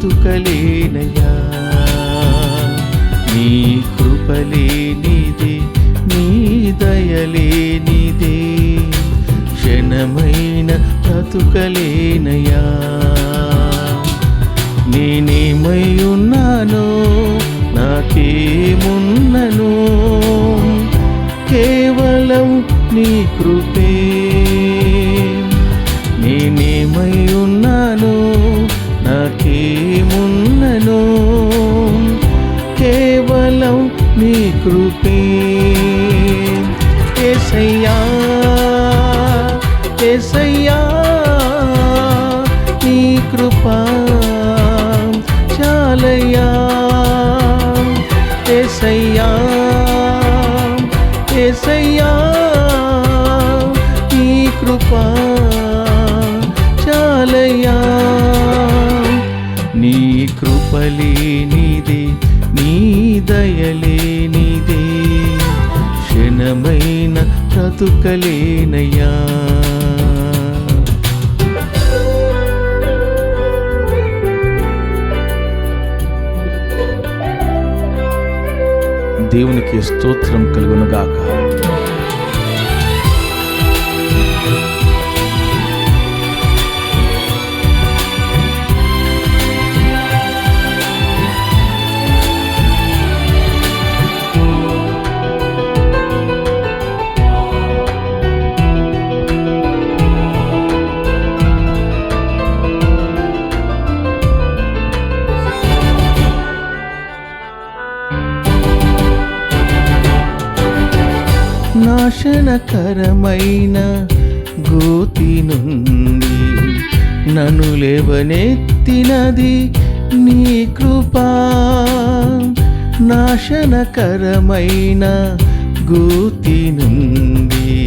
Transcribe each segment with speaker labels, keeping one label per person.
Speaker 1: బ్రతుకలేనయా నీ కృపలేనిదే నీ దయలేనిదే. క్షణమైన బ్రతుకలేనయా నేనేమై ఉన్నాను నాకేమున్నను. కేవలం నీ కృపే కేవలం నీ కృపే. ఏసయ్యా ఏసయ్యా నీ కృపా చాలయ్యా. ఏసయ్యా ఏసయ్యా నీ కృపా చాలయ్యా. నీ కృపలేనిదే నీ దయలేనిదే క్షణమైన బ్రతుకలేనయ్యా. దేవునికి స్తోత్రం కలుగునుగాక. నాశనకరమైన గోతి నుండి నన్ను లేవనెత్తినది నీ కృపా. నాశనకరమైన గోతి నుండి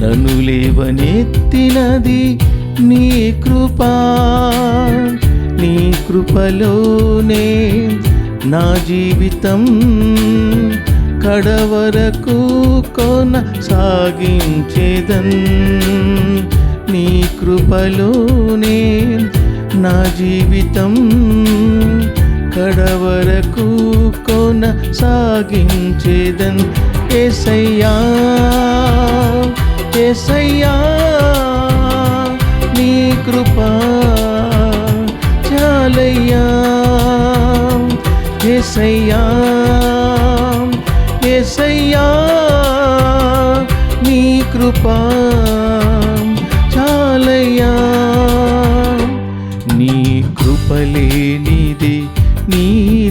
Speaker 1: నన్ను లేవనెత్తినది నీ కృపా. నీ కృపలోనే నా జీవితం కడవరకు కొన సాగించేదన్ నీ కృపలోనే నా జీవితం కడవరకు కొన సాగించేదన్ ఏసయ్యా ఏసయ్యా నీ కృపా చాలయ్యా. ఏసయ్యా ఏసయ్యా నీ కృపా చాలయ్యా. నీ కృపలేనిది నీ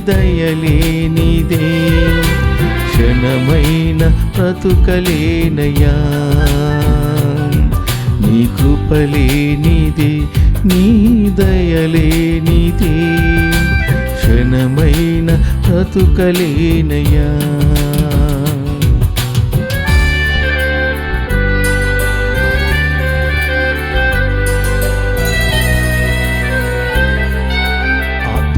Speaker 1: దయలేనిదే క్షణమైన బ్రతుకలేనయ్యా నీ కృపలేనిది నీ దయలేనిదే క్షణమైన బ్రతుకలేనయ్యా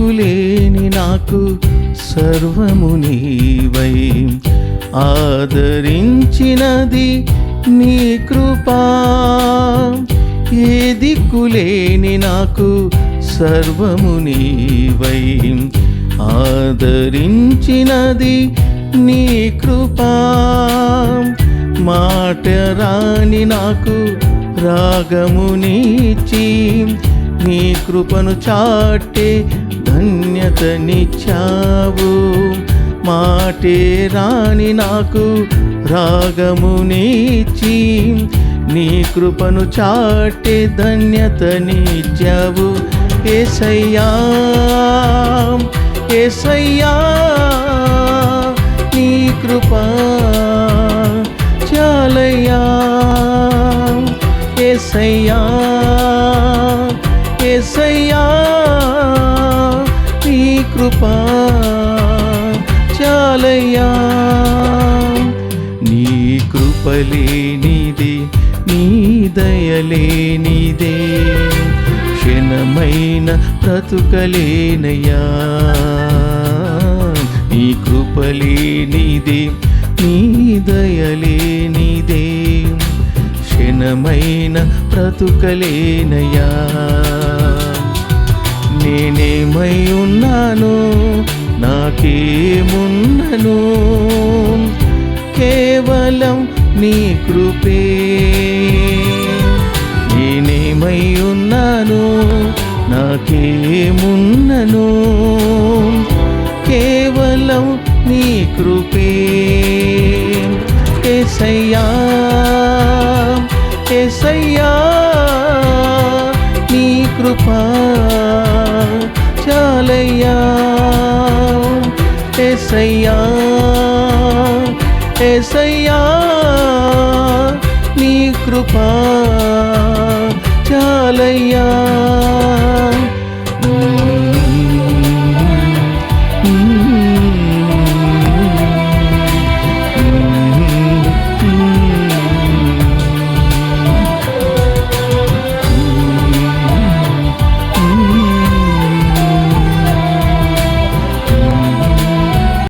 Speaker 1: దిక్కులేని నాకు సర్వము నీవై. ఆదరించినది నీ కృపా. ఏ దిక్కులేని నాకు సర్వము నీవై. ఆదరించినది నీ కృపా. మాట రాని నాకు రాగమునిచ్చి. నీ కృపను చాటే ధన్యతనిచ్చావు. మాటే రాని నాకు రాగమునిచ్చి నీ కృపను చాటే ధన్యతనిచ్చావు. ఏసయ్యా ఏసయ్యా. చాలయ్యా. నీ కృపలేనిది నీ దయలేనిదే. క్షణమైన బ్రతుకలేనయ్యా. నీ కృపలేనిది నీ దయలేనిదే. క్షణమైన బ్రతుకలేనయ్యా. నేనేమై ఉన్నాను నాకేమున్నను కేవలం నీ కృపే. నేనేమై ఉన్నాను నాకేమున్నను? కేవలం నీ కృపే. ఏసయ్యా ఏసయ్యా నీ కృపా చాలయ్యా. ఏసయ్యా ఏసయ్యా నీ కృపా చాలయ్యా.